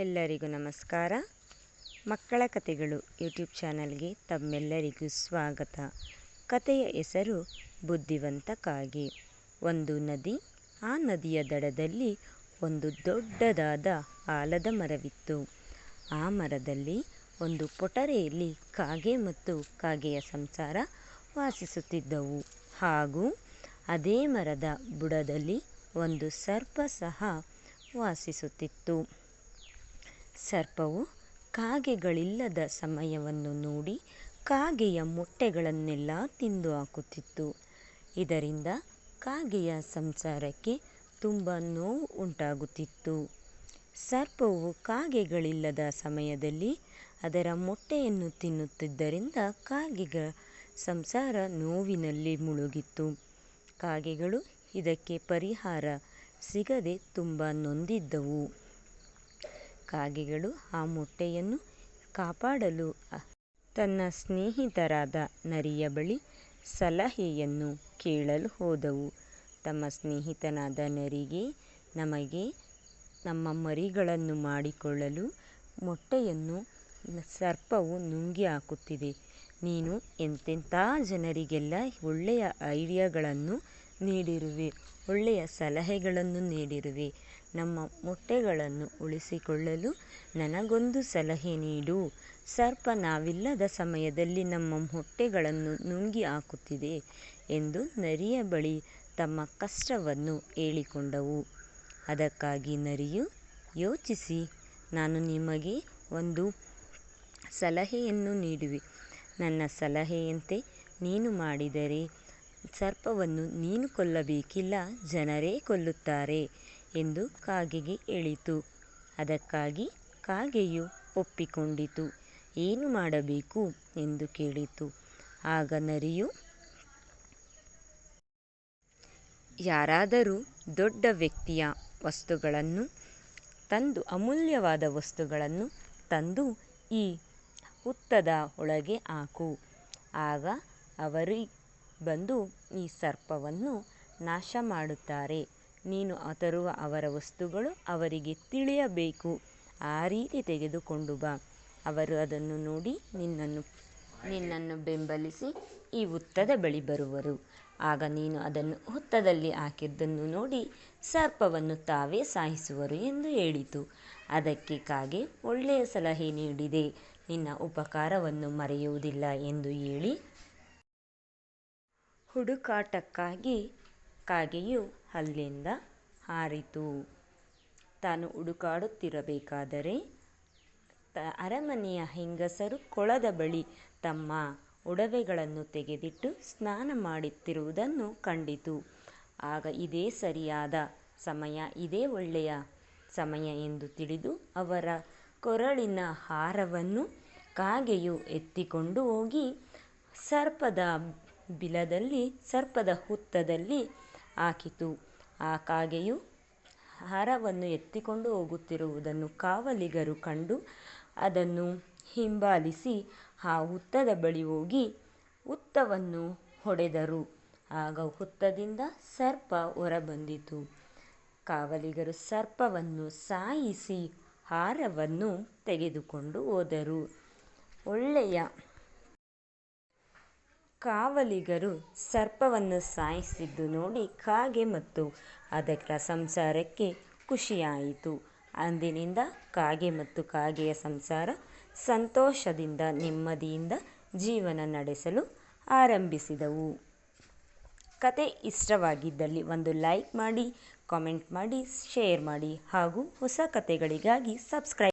ಎಲ್ಲರಿಗೂ ನಮಸ್ಕಾರ. ಮಕ್ಕಳ ಕಥೆಗಳು ಯೂಟ್ಯೂಬ್ ಚಾನಲ್ಗೆ ತಮ್ಮೆಲ್ಲರಿಗೂ ಸ್ವಾಗತ. ಕಥೆಯ ಹೆಸರು ಬುದ್ಧಿವಂತ ಕಾಗೆ ಒಂದು ನದಿ, ಆ ನದಿಯ ದಡದಲ್ಲಿ ಒಂದು ದೊಡ್ಡದಾದ ಆಲದ ಮರವಿತ್ತು. ಆ ಮರದಲ್ಲಿ ಒಂದು ಪೊಟರೆಯಲ್ಲಿ ಕಾಗೆ ಮತ್ತು ಕಾಗೆಯ ಸಂಸಾರ ವಾಸಿಸುತ್ತಿದ್ದವು. ಹಾಗೂ ಅದೇ ಮರದ ಬುಡದಲ್ಲಿ ಒಂದು ಸರ್ಪ ಸಹ ವಾಸಿಸುತ್ತಿತ್ತು. ಸರ್ಪವು ಕಾಗೆಗಳಿಲ್ಲದ ಸಮಯವನ್ನು ನೋಡಿ ಕಾಗೆಯ ಮೊಟ್ಟೆಗಳನ್ನೆಲ್ಲ ತಿಂದು ಹಾಕುತ್ತಿತ್ತು. ಇದರಿಂದ ಕಾಗೆಯ ಸಂಸಾರಕ್ಕೆ ತುಂಬ ನೋವು ಉಂಟಾಗುತ್ತಿತ್ತು. ಸರ್ಪವು ಕಾಗೆಗಳಿಲ್ಲದ ಸಮಯದಲ್ಲಿ ಅದರ ಮೊಟ್ಟೆಯನ್ನು ತಿನ್ನುತ್ತಿದ್ದರಿಂದ ಕಾಗೆಗಳ ಸಂಸಾರ ನೋವಿನಲ್ಲಿ ಮುಳುಗಿತ್ತು. ಕಾಗೆಗಳು ಇದಕ್ಕೆ ಪರಿಹಾರ ಸಿಗದೆ ತುಂಬ ನೊಂದಿದ್ದವು. ಕಾಗೆಗಳು ಆ ಮೊಟ್ಟೆಯನ್ನು ಕಾಪಾಡಲು ತನ್ನ ಸ್ನೇಹಿತರಾದ ನರಿಯ ಬಳಿ ಸಲಹೆಯನ್ನು ಕೇಳಲು ಹೋದವು. ತಮ್ಮ ಸ್ನೇಹಿತನಾದ ನರಿಗೆ ನಮಗೆ ನಮ್ಮ ಮರಿಗಳನ್ನು ಮಾಡಿಕೊಳ್ಳಲು ಮೊಟ್ಟೆಯನ್ನು, ಸರ್ಪವು ನುಂಗಿ ಹಾಕುತ್ತಿದೆ. ನೀನು ಎಂತೆಂಥ ಜನರಿಗೆಲ್ಲ ಒಳ್ಳೆಯ ಐಡಿಯಾಗಳನ್ನು ನೀಡಿರುವೆ. ಒಳ್ಳೆಯ ಸಲಹೆಗಳನ್ನು ನೀಡಿರುವೆ. ನಮ್ಮ ಮೊಟ್ಟೆಗಳನ್ನು ಉಳಿಸಿಕೊಳ್ಳಲು ನನಗೊಂದು ಸಲಹೆ ನೀಡು. ಸರ್ಪ ನಾವಿಲ್ಲದ ಸಮಯದಲ್ಲಿ ನಮ್ಮ ಮೊಟ್ಟೆಗಳನ್ನು ನುಂಗಿ ಹಾಕುತ್ತಿದೆ ಎಂದು ನರಿಯ ಬಳಿ ತಮ್ಮ ಕಷ್ಟವನ್ನು ಹೇಳಿಕೊಂಡವು. ಅದಕ್ಕಾಗಿ ನರಿಯು, ಯೋಚಿಸಿ, ನಾನು ನಿಮಗೆ ಒಂದು ಸಲಹೆಯನ್ನು ನೀಡುವೆ. ನನ್ನ ಸಲಹೆಯಂತೆ ನೀನು ಮಾಡಿದರೆ ಸರ್ಪವನ್ನು ನೀನು ಕೊಲ್ಲಬೇಕಿಲ್ಲ, ಜನರೇ ಕೊಲ್ಲುತ್ತಾರೆ ಎಂದು ಕಾಗೆಗೆ ಹೇಳಿತು ಅದಕ್ಕಾಗಿ ಕಾಗೆಯು ಒಪ್ಪಿಕೊಂಡಿತು. ಏನು ಮಾಡಬೇಕು ಎಂದು ಕೇಳಿತು. ಆಗ ನರಿಯು, ಯಾರಾದರೂ ದೊಡ್ಡ ವ್ಯಕ್ತಿಯ ವಸ್ತುಗಳನ್ನು ತಂದು, ಅಮೂಲ್ಯವಾದ ವಸ್ತುಗಳನ್ನು ತಂದು ಈ ಹುತ್ತದ ಒಳಗೆ ಹಾಕು. ಆಗ ಅವರು ಬಂದು ಈ ಸರ್ಪವನ್ನು ನಾಶ ಮಾಡುತ್ತಾರೆ ನೀನು ತರುವ ಅವರ ವಸ್ತುಗಳು ಅವರಿಗೆ ತಿಳಿಯಬೇಕು. ಆ ರೀತಿ ತೆಗೆದುಕೊಂಡು ಬಾ. ಅವರು ಅದನ್ನು ನೋಡಿ ನಿನ್ನನ್ನು ನಿನ್ನನ್ನು ಬೆಂಬಲಿಸಿ ಈ ಹುತ್ತದ ಬಳಿ ಬರುವರು. ಆಗ ನೀನು ಅದನ್ನು ಹುತ್ತದಲ್ಲಿ ಹಾಕಿದ್ದನ್ನು ನೋಡಿ ಸರ್ಪವನ್ನು ತಾವೇ ಸಾಯಿಸುವರು ಎಂದು ಹೇಳಿತು. ಅದಕ್ಕೆ ಕಾಗೆ ಒಳ್ಳೆಯ ಸಲಹೆ ನೀಡಿದೆ. ನಿನ್ನ ಉಪಕಾರವನ್ನು ಮರೆಯುವುದಿಲ್ಲ ಎಂದು ಹೇಳಿ ಹುಡುಕಾಟಕ್ಕಾಗಿ ಕಾಗೆಯು ಅಲ್ಲಿಂದ ಹಾರಿತು. ತಾನು ಹುಡುಕಾಡುತ್ತಿರಬೇಕಾದರೆ ತ ಅರಮನೆಯ ಹೆಂಗಸರು ಕೊಳದ ಬಳಿ ತಮ್ಮ ಒಡವೆಗಳನ್ನು ತೆಗೆದಿಟ್ಟು ಸ್ನಾನ ಮಾಡುತ್ತಿರುವುದನ್ನು ಕಂಡಿತು. ಆಗ ಇದೇ ಸರಿಯಾದ ಸಮಯ, ಇದೇ ಒಳ್ಳೆಯ ಸಮಯ ಎಂದು ತಿಳಿದು ಅವರ ಕೊರಳಿನ ಹಾರವನ್ನು ಕಾಗೆಯು ಎತ್ತಿಕೊಂಡು ಹೋಗಿ ಸರ್ಪದ ಬಿಲದಲ್ಲಿ, ಸರ್ಪದ ಹುತ್ತದಲ್ಲಿ ಹಾಕಿತು. ಆ ಕಾಗೆಯು ಹಾರವನ್ನು ಎತ್ತಿಕೊಂಡು ಹೋಗುತ್ತಿರುವುದನ್ನು ಕಾವಲಿಗರು ಕಂಡು ಅದನ್ನು ಹಿಂಬಾಲಿಸಿ ಆ ಹುತ್ತದ ಬಳಿ ಹೋಗಿ ಹುತ್ತವನ್ನು ಹೊಡೆದರು. ಆಗ ಹುತ್ತದಿಂದ ಸರ್ಪ ಹೊರಬಂದಿತು. ಕಾವಲಿಗರು ಸರ್ಪವನ್ನು ಸಾಯಿಸಿ ಹಾರವನ್ನು ತೆಗೆದುಕೊಂಡು ಹೋದರು. ಒಳ್ಳೆಯ ಕಾವಲಿಗರು ಸರ್ಪವನ್ನು ಸಾಯಿಸಿದ್ದು ನೋಡಿ ಕಾಗೆ ಮತ್ತು ಅದರ ಸಂಸಾರಕ್ಕೆ ಖುಷಿಯಾಯಿತು. ಅಂದಿನಿಂದ ಕಾಗೆ ಮತ್ತು ಕಾಗೆಯ ಸಂಸಾರ ಸಂತೋಷದಿಂದ, ನೆಮ್ಮದಿಯಿಂದ ಜೀವನ ನಡೆಸಲು ಆರಂಭಿಸಿದವು. ಕತೆ ಇಷ್ಟವಾಗಿದ್ದಲ್ಲಿ ಒಂದು ಲೈಕ್ ಮಾಡಿ, ಕಾಮೆಂಟ್ ಮಾಡಿ, ಶೇರ್ ಮಾಡಿ ಹಾಗೂ ಹೊಸ ಕತೆಗಳಿಗಾಗಿ ಸಬ್ಸ್ಕ್ರೈಬ್